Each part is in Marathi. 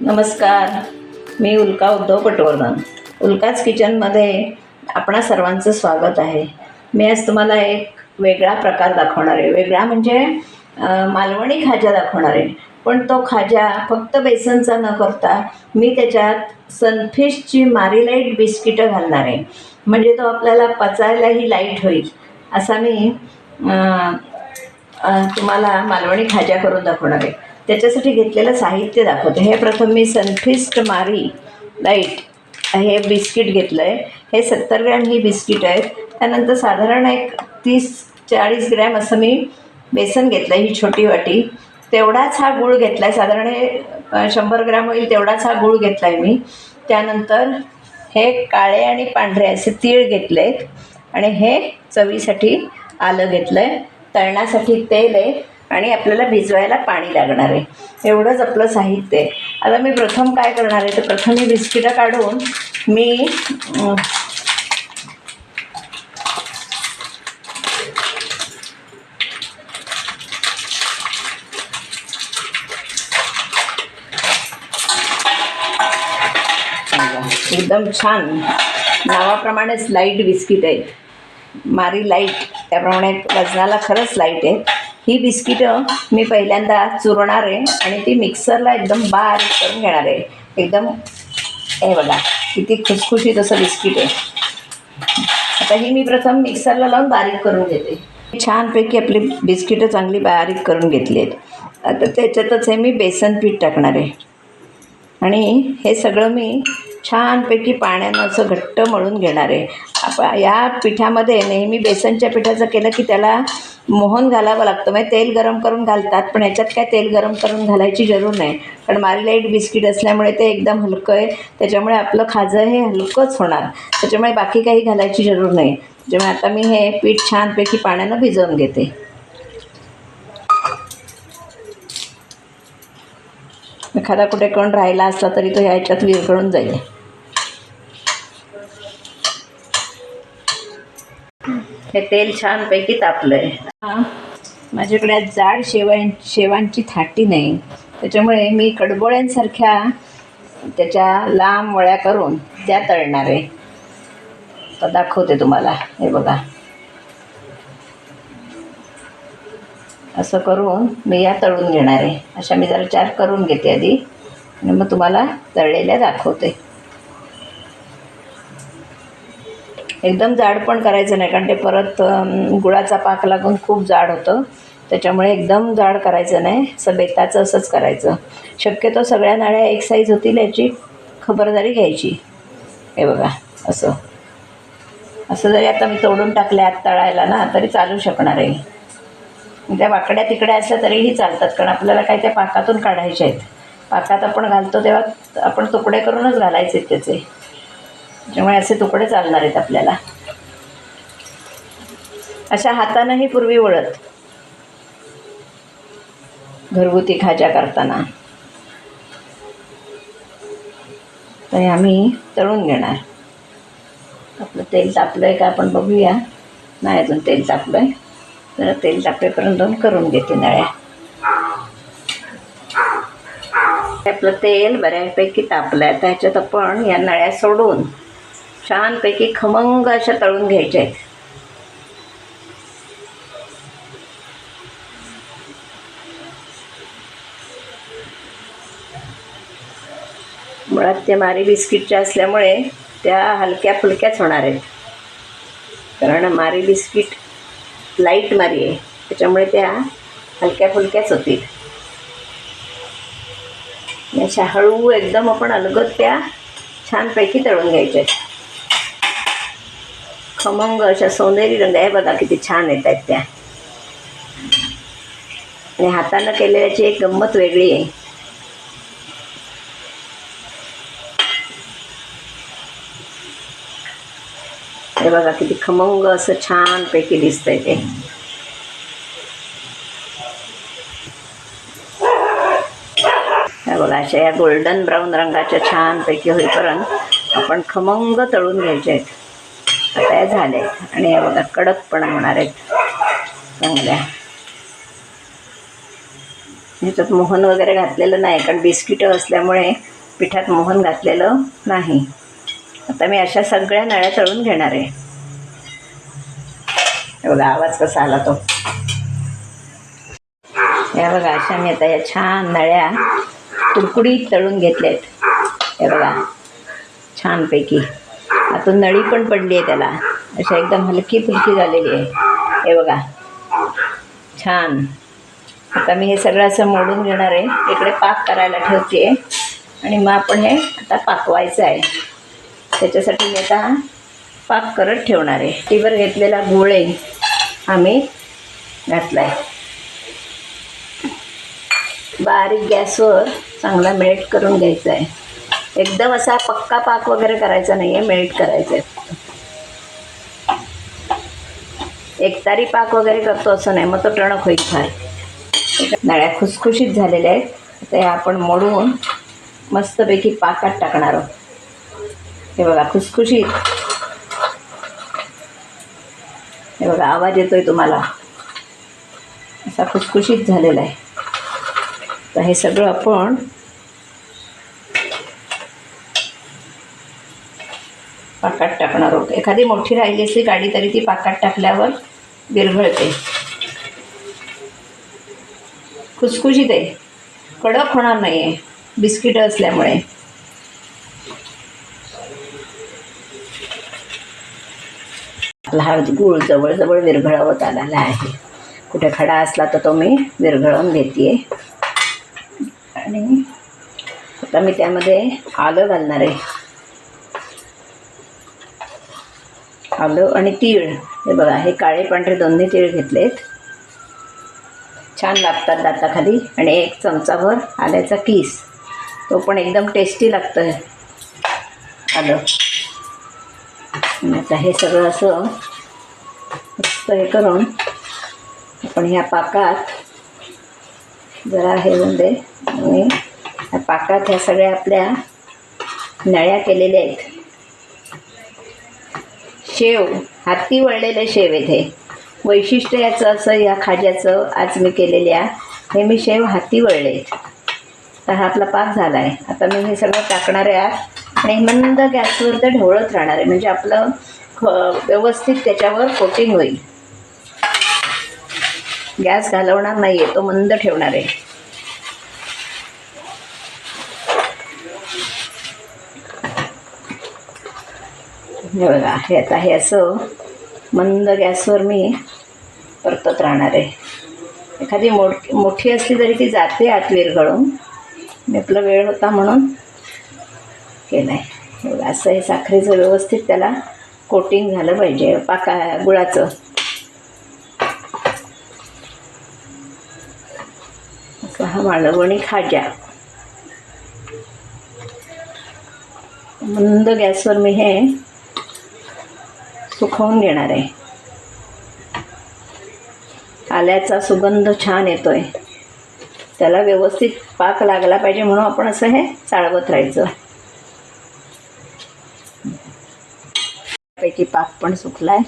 नमस्कार. मी उल्का उद्धव पटवर्धन. उल्काच किचनमध्ये आपणा सर्वांचं स्वागत आहे. मी आज तुम्हाला एक वेगळा प्रकार दाखवणार आहे. वेगळा म्हणजे मालवणी खाजा दाखवणार आहे. पण तो खाजा फक्त बेसनचा न करता मी त्याच्यात सनफिशची मारीलाईट बिस्किटं घालणार आहे. म्हणजे तो आपल्याला पचायलाही लाइट होईल. असा मी तुम्हाला मालवणी खाजा करून दाखवणार आहे. त्याच्यासाठी घेतलेलं साहित्य दाखवते. हे प्रथम मी सनफिस्ट मारी लाइट हे बिस्किट घेतलं आहे हे सत्तर ग्रॅम ही बिस्किट आहेत. त्यानंतर साधारण एक तीस चाळीस ग्रॅम असं मी बेसन घेतलं आहे ही छोटी वाटी. तेवढाच हा गूळ घेतला आहे साधारण हे शंभर ग्रॅम होईल तेवढाच हा गूळ घेतला आहे मी. त्यानंतर हे काळे आणि पांढरे असे तीळ घेतले आहेत आणि हे चवीसाठी आलं घेतलं आहे तळण्यासाठी तेल आहे. आणि आपल्याला भिजवायला पाणी लागणार आहे. एवढंच आपलं साहित्य आहे. आता मी प्रथम काय करणार आहे तर प्रथम ही बिस्किटं काढून मी एकदम छान नावाप्रमाणेच लाइट बिस्किट आहेत. मारी लाइट त्याप्रमाणे वजनाला खरंच लाइट आहे. ही बिस्किटं मी पहिल्यांदा चुरणार आहे आणि ती मिक्सरला एकदम बारीक करून घेणार आहे. एकदम हे बघा किती खुसखुशीत असं बिस्किट आहे. आता ही मी प्रथम मिक्सरला लावून बारीक करून घेते. छानपैकी आपली बिस्किटं चांगली बारीक करून घेतली आहेत. आता त्याच्यातच हे मी बेसन पीठ टाकणार आहे. आणि हे सगळं मी छानपैकी पाण्यानं असं घट्ट मळून घेणार आहे. या पिठामध्ये नेहमी बेसनच्या पिठाचं केलं की त्याला मोहन घालावं लागतं म्हणजे तेल गरम करून घालतात पण ह्याच्यात काय तेल गरम करून घालायची जरूर नाही. कारण मारीलाईट बिस्किट असल्यामुळे ते एकदम हलकं आहे त्याच्यामुळे आपलं खाजं हे हलकंच होणार. त्याच्यामुळे बाकी काही घालायची जरूर नाही. त्याच्यामुळे आता मी हे पीठ छानपैकी पाण्यानं भिजवून घेते. एखादा कुठे कोण राहिला असला तरी तो ह्याच्यात विरघळून जाईल. हे तेल छानपैकी तापलंय. आहे माझ्याकडे आज जाड शेवां शेवांची थाटी नाही. त्याच्यामुळे मी कडबोळ्यांसारख्या त्याच्या लांब वळ्या करून त्या तळणार आहे. तर दाखवते तुम्हाला. हे बघा. असं करून मी या तळून घेणार आहे. अशा मी जरा चार करून घेते आधी. आणि मग तुम्हाला तळलेल्या दाखवते. एकदम जाड पण करायचं नाही कारण ते परत गुळाचा पाक लागून खूप जाड होतं. त्याच्यामुळे एकदम जाड करायचं नाही असं बेताचं असंच करायचं. शक्यतो सगळ्या नाळ्या एक साईज होतील याची खबरदारी घ्यायची. हे बघा असं. असं जरी आता मी तोडून टाकले आत तळायला ना तरी चालू शकणार आहे. त्या वाकड्या तिकड्या असल्या तरीही चालतात कारण आपल्याला काय त्या पाकातून काढायच्या आहेत. पाकात आपण घालतो तेव्हा आपण तुकडे करूनच घालायचे त्याचे. त्यामुळे असे तुकडे चालणार आहेत आपल्याला. अशा हातानंही पूर्वी वळत घरगुती खाजा करताना. तर आम्ही तळून घेणार. आपलं तेल तापलं आहे का आपण बघूया. नाही अजून तेल तापलं आहे जरा तेल तापेपर्यंत दोन करून घेते नळ्या. आपलं तेल बऱ्यापैकी तापलं आहे आता ह्याच्यात आपण या नळ्या सोडून छानपैकी खमंग अशा तळून घ्यायच्या आहेत. मुळात ते मारी बिस्किटच्या असल्यामुळे त्या हलक्या फुलक्याच होणार आहेत. कारण मारी बिस्किट लाइट मारी आहे. त्याच्यामुळे त्या हलक्या फुलक्याच होतील. अशा हळू एकदम आपण अलगद त्या छानपैकी तळून घ्यायच्या आहेत. खमंग अशा सोनेरी रंग आहे बघा किती छान येत आहेत त्या आणि हातानं केलेल्याची एक गंमत वेगळी आहे हे बघा किती खमंग असं छानपैकी दिसतंय ते बघा अशा या गोल्डन ब्राऊन रंगाच्या छानपैकी होईपर्यंत आपण खमंग तळून घ्यायचे आहेत आता या झाल्या आहेत आणि या बघा कडक पण होणार आहेत चांगल्या. ह्याच्यात मोहन वगैरे घातलेलं नाही कारण बिस्किटं असल्यामुळे पिठात मोहन घातलेलं नाही. आता मी अशा सगळ्या नळ्या तळून घेणार आहे. बघा आवाज कसा आला तो? या बघा अशा मी आता या छान नळ्या कुडकुडीत तळून घेतल्यात. हे बघा छानपैकी. आतून नळी पण पडली आहे त्याला. अशा एकदम हलकी फुलकी झालेली आहे. हे बघा. छान. आता मी हे सगळं असं मोडून घेणार आहे. इकडे पाक करायला ठेवते. आणि मग आपण हे आता पाकवायचं आहे. त्याच्यासाठी मी आता पाक करत ठेवणार आहे. टीवर घेतलेला गुळ आहे. आम्ही घातला आहे बारीक गॅसवर चांगला मेल्ट करून घ्यायचा आहे. एकदम असा पक्का पाक वगैरे करायचा नाही आहे मेल्ट करायचा आहे एकतारी पाक वगैरे करतो असं नाही मग तो टणक होईल फार. नळ्या खुसखुशीत झालेल्या आहेत. ते आपण मोडून मस्तपैकी पाकात टाकणार आहोत. हे बघा खुसखुशीत. हे बघा आवाज येतोय तुम्हाला. असा खुसखुशीत झालेला आहे. तर हे सगळं आपण पाकात टाकणार आहोत एखादी मोठी राहिली असली गाडी तरी ती पाकात टाकल्यावर विरघळते. खुसखुशीत आहे. कडक होणार नाही आहे बिस्किटं असल्यामुळे. हा गूळ जवळजवळ विरघळवत आलेला आहे. कुठे खडा असला तर तो मी विरघळवून घेते आणि आता मी त्यामध्ये आलं घालणार आहे. आलं आणि तीळ. हे बघा हे काळे पांढरे दोन्ही तीळ घेतलेत. छान लागतात दाताखाली. आणि एक चमचाभर आल्याचा किस. तो पण एकदम टेस्टी लागतं आहे आलं आता हे सगळं असं मस्त हे करून आपण ह्या पाकात जरा हे होऊन दे आणि ह्या पाकात ह्या सगळ्या आपल्या नळ्या केलेल्या आहेत. शेव हाती वळलेले शेव येथे. वैशिष्ट्य याचं असं या खाज्याचं आज मी केलेल्या हे मी शेव हाती वळले. तर हा आपला पाक झाला आहे आता मी हे सगळं टाकणार आहे आत. आणि मंद गॅसवर ते ढवळत राहणार आहे. म्हणजे आपलं व्यवस्थित त्याच्यावर कोटिंग होईल. गॅस घालवणार नाही आहे तो मंद ठेवणार आहे. हे बघा हे आता हे असं मंद गॅसवर मी परतत राहणार आहे. एखादी मोठ मोठी असली तरी ती जाते आत विरघळून मी आपला वेळ होता म्हणून केलं आहे हे बघा असं हे साखरेचं व्यवस्थित त्याला कोटिंग झालं पाहिजे पाका गुळाचं. असं हा मालवणी खाजा मंद गॅसवर मी हे सुकवून घेणार आहे. आल्याचा सुगंध छान येतो आहे त्याला व्यवस्थित पाक लागला पाहिजे म्हणून आपण असं हे चाळवत राहायचं. पैकी पाक पण सुकलाय.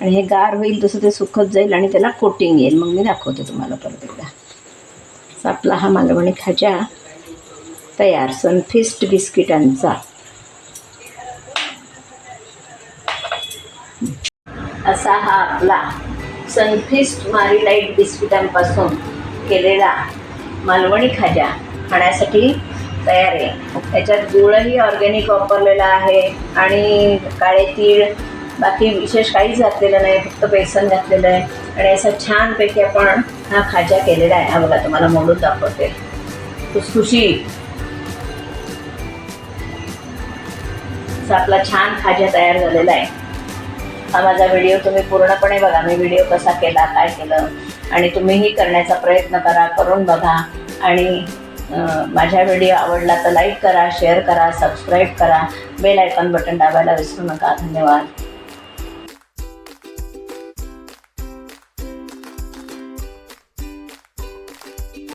आणि हे गार होईल तसं ते सुकत जाईल आणि त्याला कोटिंग येईल. मग मी दाखवते तुम्हाला परत एकदा. आपला हा मालवणी खाजा तयार. सनफिस्ट बिस्किटांचा. असा हा आपला सनफिस्ट मारीलाईट बिस्किटांपासून केलेला मालवणी खाजा खाण्यासाठी तयार आहे. त्याच्यात गुळही ऑर्गॅनिक वापरलेला आहे आणि काळे तीळ बाकी विशेष काहीच घातलेलं नाही फक्त बेसन घातलेलं आहे. आणि असा छानपैकी आपण हा खाजा केलेला आहे. हा बघा तुम्हाला मोडून दाखवते. खुसखुशी. असा आपला छान खाजा तयार झालेला आहे. हा माझा व्हिडिओ तुम्ही पूर्णपणे बघा. मी व्हिडिओ कसा केला काय केलं आणि तुम्हीही करण्याचा प्रयत्न करा करून बघा. आणि माझ्या व्हिडिओ आवडला तर लाईक करा शेअर करा सबस्क्राईब करा. बेल आयकॉन बटन दाबायला विसरू नका. धन्यवाद.